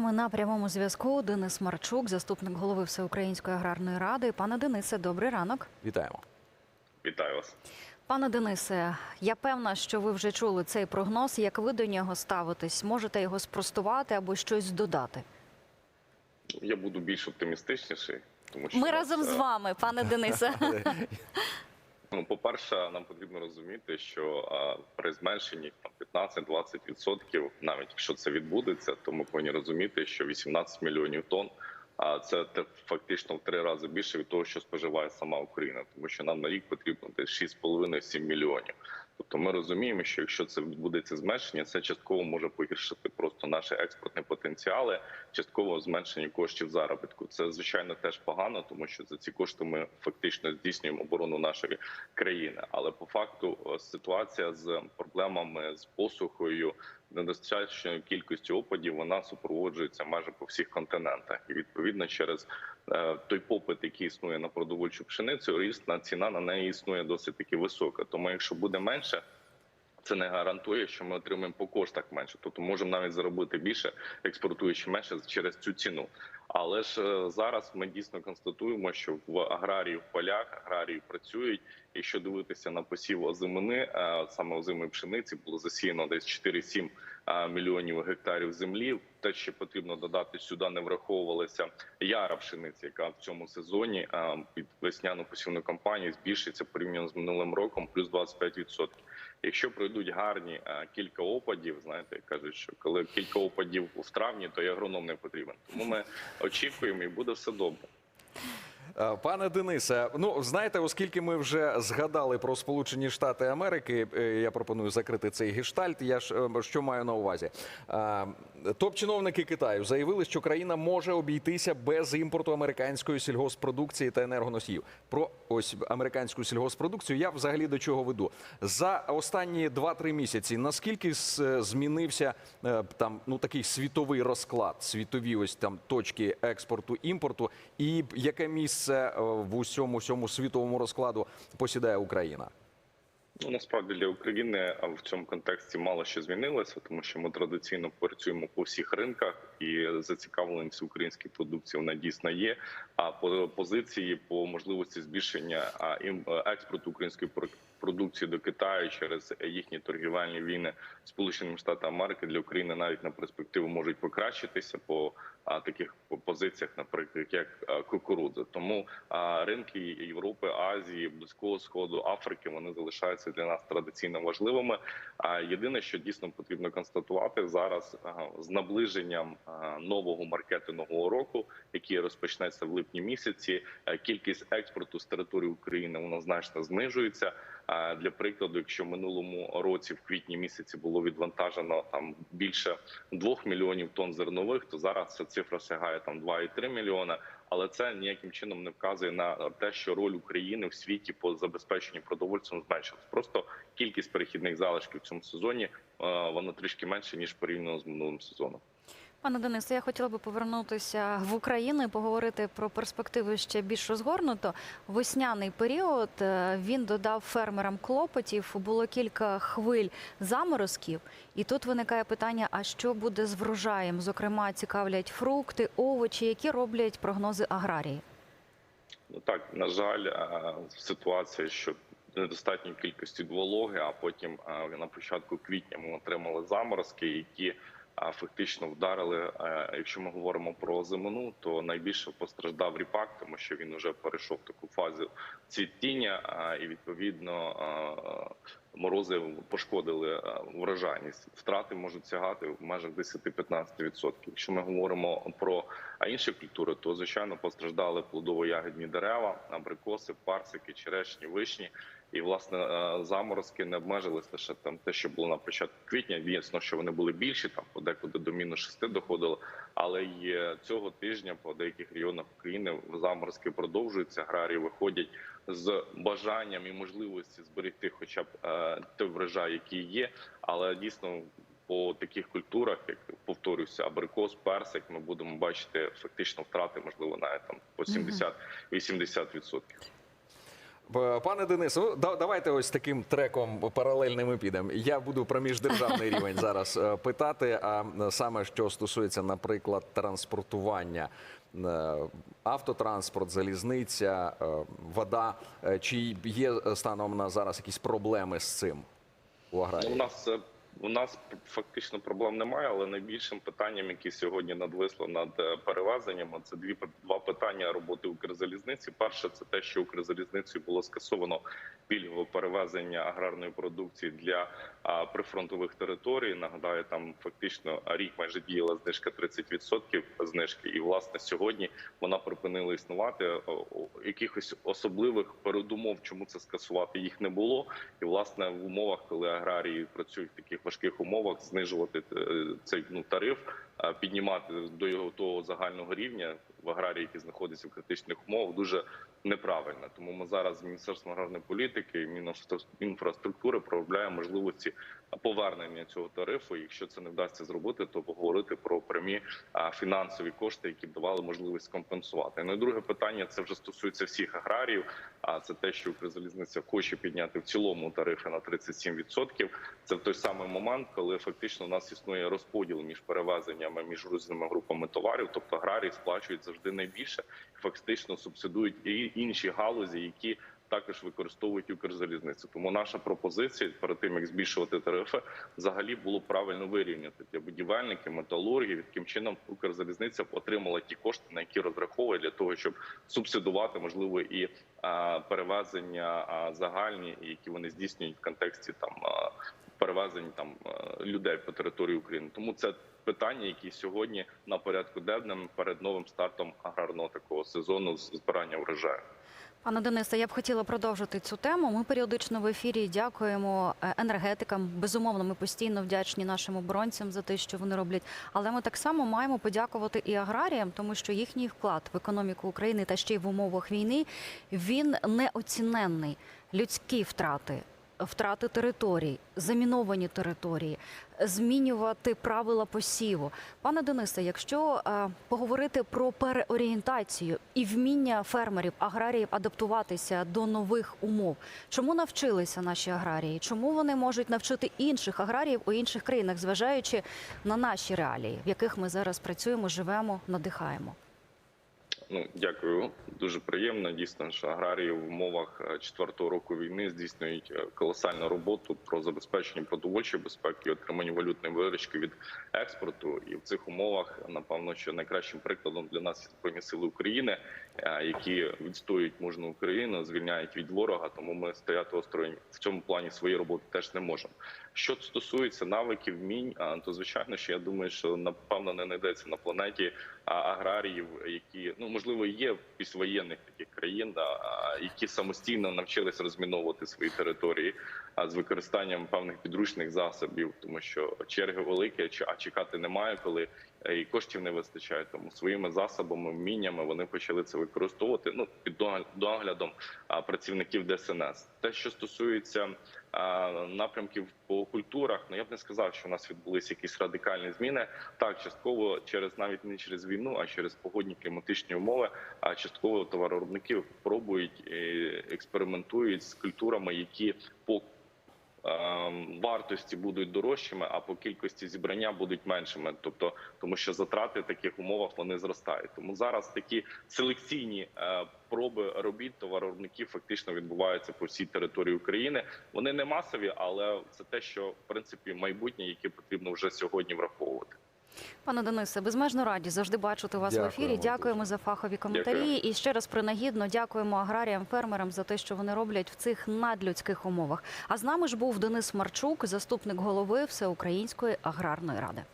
нами на прямому зв'язку Денис Марчук, заступник голови Всеукраїнської аграрної ради. Пане Денисе, добрий ранок. Вітаємо. Вітаю вас. Пане Денисе, я певна, що ви вже чули цей прогноз. Як ви до нього ставитесь? Можете його спростувати або щось додати? Я буду більш оптимістичніший, тому що Ми разом з е, вами, пане Денисе. Ну, по-перше, нам потрібно розуміти, що а, при зменшенні там 15-20%, навіть якщо це відбудеться, то ми повинні розуміти, що 18 мільйонів тонн. А це фактично в три рази більше від того, що споживає сама Україна, тому що нам на рік потрібно десь 6,5-7 мільйонів. Тобто ми розуміємо, що якщо це відбудеться зменшення, це частково може погіршити просто наші експортні потенціали, частково зменшення коштів заробітку. Це звичайно теж погано, тому що за ці кошти ми фактично здійснюємо оборону нашої країни. Але по факту е, ситуація з проблемами з посухою. Недостатньою кількістю опадів вона супроводжується майже по всіх континентах, і відповідно через е, той попит, який існує на продовольчу пшеницю, рісна ціна на неї існує досить таки висока. Тому, якщо буде менше, це не гарантує, що ми отримаємо по коштах менше. Тобто можемо навіть заробити більше, експортуючи менше через цю ціну. Але ж е, зараз ми дійсно констатуємо, що в аграрії в полях аграрії працюють. Якщо дивитися на посів озимини, е, саме озимої пшениці було засіяно десь 4-7 е, мільйонів гектарів землі. Те, що потрібно додати сюди, не враховувалася яра пшениці, яка в цьому сезоні е, під весняну посівну кампанію збільшиться порівняно з минулим роком, плюс 25%. Якщо пройдуть гарні кілька опадів, знаєте, кажуть, що коли кілька опадів в травні, то і агроном не потрібен. Тому ми очікуємо, і буде все добре. Е, Пане Денисе, ну знаєте, оскільки ми вже згадали про Сполучені Штати Америки, е, я пропоную закрити цей гештальт. Я ж е, що маю на увазі? Е, Топ-чиновники Китаю заявили, що країна може обійтися без імпорту американської сільгоспродукції та енергоносіїв. Про ось американську сільгоспродукцію я взагалі до чого веду за останні 2-3 місяці. Наскільки змінився е, там ну такий світовий розклад, світові ось там точки експорту імпорту, і яке місце е, в усьому цьому світовому розкладу посідає Україна? Ну насправді для України в цьому контексті мало що змінилося, тому що ми традиційно працюємо по всіх ринках, і зацікавленість в українській продукції вона дійсно є. А по позиції по можливості збільшення ім- експорту української продукції до Китаю через їхні торгівельні війни Сполученими Штатами Америки для України навіть на перспективу можуть покращитися по таких позиціях, наприклад, як кукурудза. Тому ринки Європи, Азії, Близького Сходу, Африки вони залишаються для нас традиційно важливими. А єдине, що дійсно потрібно констатувати зараз з наближенням нового маркетингового року, який розпочнеться в липні місяці, кількість експорту з території України вона значно знижується. Для прикладу, якщо минулому році в квітні місяці було відвантажено там більше 2 мільйонів тонн зернових, то зараз ця цифра сягає там 2,3 мільйона. Але це ніяким чином не вказує на те, що роль України в світі по забезпеченню продовольством зменшилась. Просто кількість перехідних залишків в цьому сезоні е, вона трішки менше ніж порівняно з минулим сезоном. Пане Денисе, я хотіла би повернутися в Україну і поговорити про перспективи ще більш розгорнуто. Весняний період е, він додав фермерам клопотів. Було кілька хвиль заморозків, і тут виникає питання: а що буде з врожаєм? Зокрема, цікавлять фрукти, овочі, які роблять прогнози аграрії. Ну так на жаль, е, ситуація, що недостатньої кількості вологи, а потім е, на початку квітня ми отримали заморозки, які фактично вдарили. е, Якщо ми говоримо про зимину, то найбільше постраждав ріпак, тому що він вже перейшов таку фазу цвітіння, і відповідно е, морози пошкодили е, врожайність. Втрати можуть сягати в межах 10-15%. Якщо ми говоримо про інші культури, то звичайно постраждали плодово-ягідні дерева, абрикоси, парсики, черешні, вишні. І власне е, заморозки не обмежились лише там те, що було на початку квітня. Дійсно, що вони були більші, там подекуди до мінус 6 доходило. Але й цього тижня по деяких регіонах України заморозки продовжуються. Аграрії виходять з бажанням і можливості зберегти, хоча б е, той врожай, який є, але дійсно. По таких культурах, як повторюся, абрикос, персик, ми будемо бачити фактично втрати, можливо, навіть там по 70-80%. Б- Пане Денису, ну, да- давайте ось таким треком паралельним і підемо. Я буду про міждержавний рівень зараз е, питати. А е, саме що стосується, наприклад, транспортування. Е, Автотранспорт, залізниця, е, вода. Е, Чи є е, станом на зараз якісь проблеми з цим у Ну, аграрії? у нас е, у нас фактично проблем немає, але найбільшим питанням, які сьогодні надвисло над е, перевезеннями, це дві два питання роботи Укрзалізниці. Перше, це те, що Укрзалізницею було скасовано пільгове перевезення аграрної продукції для прифронтових територій. Нагадаю, там фактично рік майже діяла знижка 30% знижки, і власне сьогодні вона припинила існувати. О, Якихось особливих передумов, чому це скасувати їх не було. І власне в умовах, коли аграрії працюють в таких важких умовах, знижувати е, цей ну тариф, піднімати до його того загального рівня в аграрії, які знаходяться в критичних умовах, дуже неправильно. Тому ми зараз з міністерством аграрної політики і Мінінфраструктури проробляємо можливості повернення цього тарифу. Якщо це не вдасться зробити, то поговорити про прямі фінансові кошти, які б давали можливість компенсувати. Ну і друге питання це вже стосується всіх аграріїв. А це те, що Укрзалізниця хоче підняти в цілому тарифи на 37%. Це в той самий момент, коли фактично у нас існує розподіл між перевезеннями між різними групами товарів, тобто аграрії сплачують завжди найбільше, фактично субсидують і інші галузі, які також використовують Укрзалізницю. Тому наша пропозиція перед тим як збільшувати тарифи, взагалі було правильно вирівняти для будівельників, металургів, яким чином Укрзалізниця отримала ті кошти, на які розраховує для того, щоб субсидувати можливо і перевезення загальні, які вони здійснюють в контексті там перевезень там людей по території України. Тому це питання, які сьогодні на порядку денному перед новим стартом аграрного такого сезону з збирання врожаю. Пане Денисе, я б хотіла продовжити цю тему. Ми періодично в ефірі дякуємо е, енергетикам. Безумовно, ми постійно вдячні нашим оборонцям за те, що вони роблять. Але ми так само маємо подякувати і аграріям, тому що їхній вклад в економіку України та ще й в умовах війни він неоціненний. Людські втрати. Втрати територій, заміновані території, змінювати правила посіву. Пане Денисе, якщо е, поговорити про переорієнтацію і вміння фермерів, аграріїв адаптуватися до нових умов, чому навчилися наші аграрії? Чому вони можуть навчити інших аграріїв у інших країнах, зважаючи на наші реалії, в яких ми зараз працюємо, живемо, надихаємо? Ну дякую, дуже приємно. Дійсно, що аграрії в умовах е, четвертого року війни здійснюють е, колосальну роботу про забезпечення продовольчої безпеки, отримання валютної виручки від експорту. І в цих умовах, напевно, що найкращим прикладом для нас є збройні сили України, е, які відстоюють мужну Україну, звільняють від ворога. Тому ми стояти осторонь в цьому плані своєї роботи теж не можемо. Що стосується навиків, вмінь, то звичайно, що я думаю, що напевно не знайдеться на планеті аграріїв, які ну можливо є післявоєнних таких країн, які самостійно навчились розміновувати свої території а, з використанням певних підручних засобів, тому що черги великі, а чекати немає, коли е, і коштів не вистачає. Тому своїми засобами, вміннями вони почали це використовувати. Ну під доглядом а, працівників ДСНС. Те, що стосується напрямків по культурах, ну я б не сказав, що у нас відбулися якісь радикальні зміни. Так, частково через навіть не через війну, а через погодні кліматичні умови. А частково товаровиробники пробують е, експериментують з культурами, які по вартості будуть дорожчими, а по кількості зібрання будуть меншими. Тобто, тому що затрати в таких умовах вони зростають. Тому зараз такі селекційні е, проби робіт товаровиробників фактично відбуваються по всій території України. Вони не масові, але це те, що в принципі майбутнє, яке потрібно вже сьогодні враховувати. Пане Денисе, безмежно раді завжди бачити вас в ефірі. Дякуємо Дякуємо за фахові коментарі. Дякую. І ще раз принагідно дякуємо аграріям, фермерам за те, що вони роблять в цих надлюдських умовах. А з нами ж був Денис Марчук, заступник голови Всеукраїнської аграрної ради.